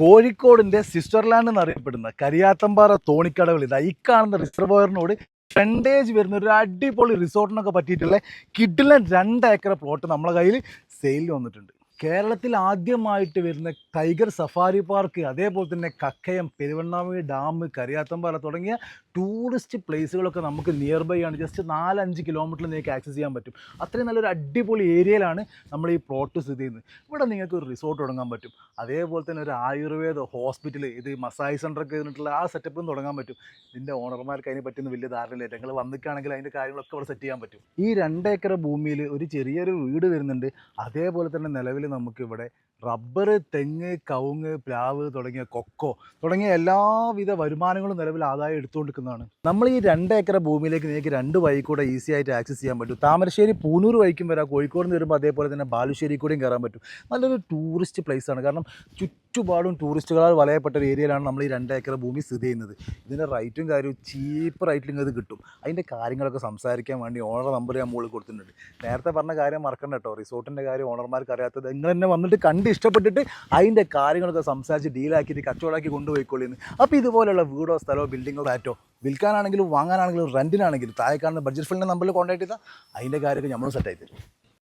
കോഴിക്കോടിന്റെ സ്വിറ്റ്സർലാൻഡ് എന്നറിയപ്പെടുന്ന കരിയാത്തമ്പാറ തോണിക്കടവിൽ ഇതാ ഈ കാണുന്ന റിസർവോയറിനോട് ഫ്രണ്ടേജ് വരുന്ന ഒരു അടിപൊളി റിസോർട്ടിനൊക്കെ പറ്റിയിട്ടുള്ള കിഡിലെ രണ്ട് ഏക്കർ പ്ലോട്ട് നമ്മളെ കയ്യിൽ സെയിലിൽ വന്നിട്ടുണ്ട്. കേരളത്തിൽ ആദ്യമായിട്ട് വരുന്ന ടൈഗർ സഫാരി പാർക്ക് അതേപോലെ തന്നെ കക്കയം പെരുവണ്ണാമി ഡാം കരിയാത്തമ്പാറ തുടങ്ങിയ ടൂറിസ്റ്റ് പ്ലേസുകളൊക്കെ നമുക്ക് നിയർ ബൈ ആണ്. ജസ്റ്റ് നാലഞ്ച് കിലോമീറ്ററിൽ നിങ്ങൾക്ക് ആക്സസ് ചെയ്യാൻ പറ്റും. അത്രയും നല്ലൊരു അടിപൊളി ഏരിയയിലാണ് നമ്മൾ ഈ പ്ലോട്ട് സ്ഥിതി ചെയ്യുന്നത്. ഇവിടെ നിങ്ങൾക്ക് ഒരു റിസോർട്ട് തുടങ്ങാൻ പറ്റും. അതേപോലെ തന്നെ ഒരു ആയുർവേദ ഹോസ്പിറ്റൽ ഇത് മസാജ് സെന്ററൊക്കെ ഇരുന്നിട്ടുള്ള ആ സെറ്റപ്പും തുടങ്ങാൻ പറ്റും. ഇതിന്റെ ഓണർമാർക്ക് അതിനെ പറ്റുന്ന വലിയ ധാരണയില്ല. ഞങ്ങൾ വന്നിട്ടാണെങ്കിൽ അതിന്റെ കാര്യങ്ങളൊക്കെ ഇവിടെ സെറ്റ് ചെയ്യാൻ പറ്റും. ഈ രണ്ടേക്കറ ഭൂമിയിൽ ഒരു ചെറിയൊരു വീട് വരുന്നുണ്ട്. അതേപോലെ തന്നെ നിലവിൽ നമുക്ക് ഇവിടെ റബ്ബർ തെങ്ങ് കവുങ്ങ് പ്ലാവ് തുടങ്ങിയ കൊക്കോ തുടങ്ങിയ എല്ലാവിധ വരുമാനങ്ങളും നിലവിൽ ആദായം എടുത്തുകൊണ്ടിരിക്കുന്നതാണ്. നമ്മൾ ഈ രണ്ട് ഏക്കർ ഭൂമിയിലേക്ക് നിങ്ങൾക്ക് രണ്ട് വഴി കൂടെ ഈസി ആയിട്ട് ആക്സസ് ചെയ്യാൻ പറ്റും. താമരശ്ശേരി പൂനൂർ വഴിക്കും വരാം. കോഴിക്കോട് നിന്ന് വരുമ്പോൾ അതേപോലെ തന്നെ ബാലുശ്ശേരി കൂടിയും കയറാൻ പറ്റും. നല്ലൊരു ടൂറിസ്റ്റ് പ്ലേസ് ആണ്. കാരണം ചുറ്റുപാടും ടൂറിസ്റ്റുകളാൽ വലയപ്പെട്ട ഒരു ഏരിയയിലാണ് നമ്മൾ ഈ രണ്ട് ഏക്കർ ഭൂമി സ്ഥിതി ചെയ്യുന്നത്. ഇതിന്റെ റൈറ്റും കാര്യവും ചീപ്പ് റൈറ്റിലും ഇത് കിട്ടും. അതിന്റെ കാര്യങ്ങളൊക്കെ സംസാരിക്കാൻ വേണ്ടി ഓണർ നമ്പർ ഞാൻ മുകളിൽ കൊടുത്തിട്ടുണ്ട്. നേരത്തെ പറഞ്ഞ കാര്യം മറക്കണ്ട കേട്ടോ റിസോർട്ടിന്റെ കാര്യം ഓണർമാർക്ക് അറിയാത്തത് നിങ്ങൾ തന്നെ വന്നിട്ട് കണ്ട് ഇഷ്ടപ്പെട്ടിട്ട് അതിന്റെ കാര്യങ്ങളൊക്കെ സംസാരിച്ച് ഡീലാക്കിയിട്ട് കച്ചവടമാക്കി കൊണ്ടുപോയിക്കൊള്ളിന്ന്. അപ്പോൾ ഇതുപോലെയുള്ള വീടോ സ്ഥലമോ ബിൽഡിങ്ങോ ഫ്ലാറ്റോ വിൽക്കാനാണെങ്കിലും വാങ്ങാനാണെങ്കിലും റെന്റിനാണെങ്കിലും താഴെ കാണുന്ന ബഡ്ജറ്റ് ഫിലിന്റെ നമ്പറിൽ കോൺടാക്ട് ചെയ്താൽ അതിന്റെ കാര്യമൊക്കെ നമ്മൾ സെറ്റ് ആയി തരും.